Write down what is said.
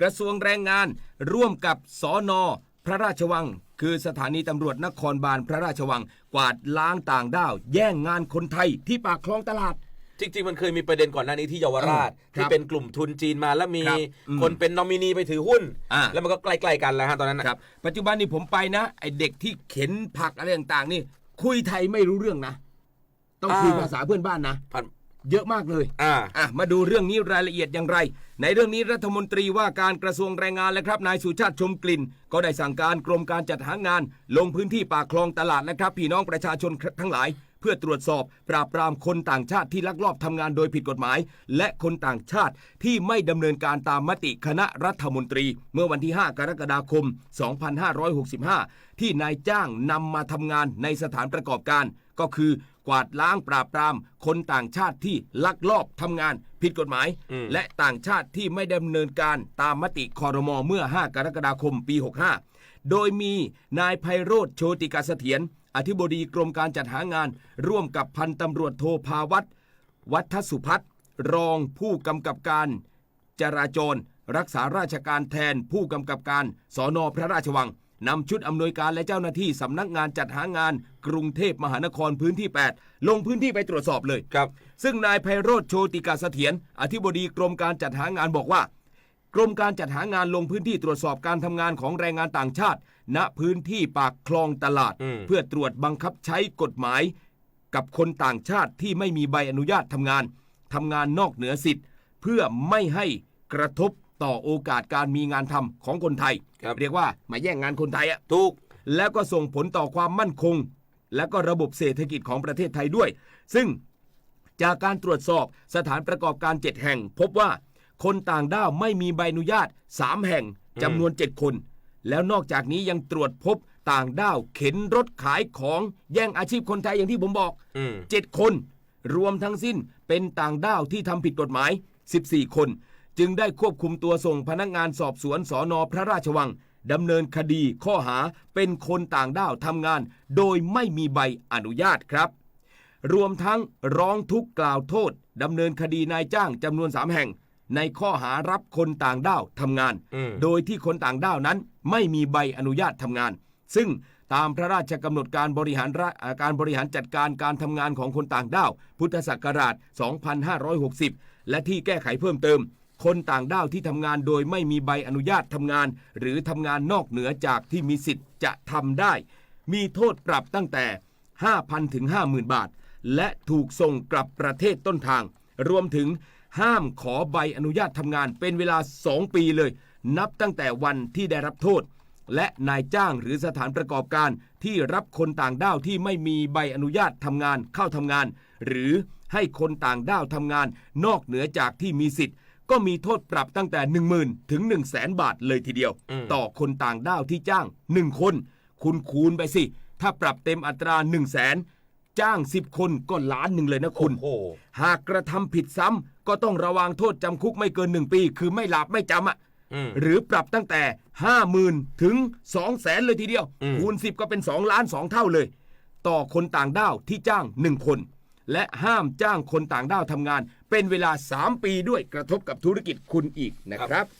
กระทรวงแรงงาน ร่วมกับสอนอพระราชวัง คือสถานีตำรวจนครบาลพระราชวัง กวาดล้างต่างด้าว แย่งงานคนไทยที่ปากคลองตลาดจริงๆ มันเคยมีประเด็นก่อนหน้านี้ที่เยาวราชเออครับที่เป็นกลุ่มทุนจีนมาแล้วมีครับอืมคนเป็นนอมินีไปถือหุ้นอ่าแล้วมันก็ใกล้ๆกันแล้วฮะตอนนั้นนะครับ ปัจจุบันนี้ผมไปนะไอเด็กที่เข็นผักอะไรต่างๆ นี่ คุยไทยไม่รู้เรื่องนะ ต้องคุยอ่าภาษาเพื่อนบ้านนะผ่าน เยอะมากเลยอ่าอะมาดูเรื่องนี้รายละเอียดอย่างไร ในเรื่องนี้รัฐมนตรีว่าการกระทรวงแรงงานและครับนายสุชาติชมกลิ่น ก็ได้สั่งการกรมการจัดหางาน ลงพื้นที่ปากคลองตลาดนะครับพี่น้องประชาชนทั้งหลาย เพื่อตรวจสอบปราบปรามคนต่างชาติที่ลักลอบทำงานโดยผิดกฎหมาย และคนต่างชาติที่ไม่ดำเนินการตามมติคณะรัฐมนตรี เมื่อวันที่ 5 กรกฎาคม 2565 ที่นายจ้างนำมาทำงานในสถานประกอบการ ก็คือกวาดล้างปราบปราม คนต่างชาติที่ลักลอบทำงานผิดกฎหมายอืมและต่างชาติที่ไม่ดำเนินการตามมติคอรมอเมื่อ 5 กรกฎาคม ปี 65 โดยมีนายไพโรธโชติกาเสถียร อธิบดีกรมการจัดหางาน ร่วมกับพันตำรวจโทภาวัตวัฒสุพัฒน์รองผู้กำกับการ จราจร รักษาราชการแทนผู้กำกับการสอนอพระราชวังนำชุดอำนวยการและเจ้าหน้าที่สำนักงานจัดหางาน กรุงเทพมหานครพื้นที่ 8 ลงพื้นที่ไปตรวจสอบเลยครับ ซึ่งนายไพโรธโชติกาเสถียรอธิบดีกรมการจัดหางานบอกว่า กรมการจัดหางานลงพื้นที่ตรวจสอบการทำงานของแรงงานต่างชาติ ณพื้นที่ปากคลองตลาด อืม เพื่อตรวจบังคับใช้กฎหมาย กับคนต่างชาติที่ไม่มีใบอนุญาตทำงานทำงานนอกเหนือสิทธิ์ เพื่อไม่ให้กระทบต่อโอกาสการมีงานทำของคนไทย ครับ เรียกว่ามาแย่งงานคนไทยอะ ถูก แล้วก็ส่งผลต่อความมั่นคง และก็ระบบเศรษฐกิจของประเทศไทยด้วย ซึ่งจากการตรวจสอบสถานประกอบการ 7 แห่ง พบว่า คนต่างด้าวไม่มีใบอนุญาต 3 แห่งจำนวน 7 คน แล้วนอกจากนี้ยังตรวจพบต่างด้าวเข็นรถขายของแย่งอาชีพคนไทยอย่างที่ผมบอก อืม7 คน รวมทั้งสิ้นเป็นต่างด้าวที่ทำผิดกฎหมาย 14 คน จึงได้ควบคุมตัวส่งพนักงานสอบสวนสอนอพระราชวังดำเนินคดีข้อหาเป็นคนต่างด้าวทำงาน โดยไม่มีใบอนุญาตครับ รวมทั้งร้องทุกข์กล่าวโทษดำเนินคดีนายจ้างจำนวน 3 แห่ง ในข้อหารับคนต่างด้าวทำงานอืมโดยที่คนต่างด้าวนั้นไม่มีใบอนุญาตทำงาน ซึ่งตามพระราชกำหนดการบริหารราอ่าการบริหารจัดการการทำงานของคนต่างด้าว พุทธศักราช 2560 และที่แก้ไขเพิ่มเติม คนต่างด้าวที่ทำงานโดยไม่มีใบอนุญาตทำงาน หรือทำงานนอกเหนือจากที่มีสิทธิ์จะทำได้ มีโทษปรับตั้งแต่ 5,000 ถึง 50,000 บาท และถูกส่งกลับประเทศต้นทาง รวมถึง ห้ามขอใบอนุญาตทำงานเป็นเวลา 2 ปีเลย นับตั้งแต่วันที่ได้รับโทษ และนายจ้างหรือสถานประกอบการที่รับคนต่างด้าวที่ไม่มีใบอนุญาตทำงานเข้าทำงาน หรือให้คนต่างด้าวทำงาน นอกเหนือจากที่มีสิทธิ์ ก็มีโทษปรับตั้งแต่ 10,000 ถึง 1 0 0 0 0แสนบาทเลยทีเดียวอืมต่อคนต่างด้าวที่จ้าง 1 คน คุณคูณไปสิ ถ้าปรับเต็มอัตรา 1 0 0 0 0แสน จ้าง 10 คนก็ล้านหนึ่งเลยนะคุณ โอ้โหหากกระทำผิดซ้ำก็ต้องระวังโทษจำคุกไม่เกิน 1 ปี คือไม่หลับไม่จำอะ อืม หรือปรับตั้งแต่ 50,000 ถึง 2 0 0แสนเลยทีเดียว อืม คูณ 10 ก็เป็น 2 ล้าน 2 เท่าเลย ต่อคนต่างด้าวที่จ้าง 1 คน และห้ามจ้างคนต่างด้าวทำงาน เป็นเวลา 3 ปีด้วยกระทบกับธุรกิจคุณอีกนะครับ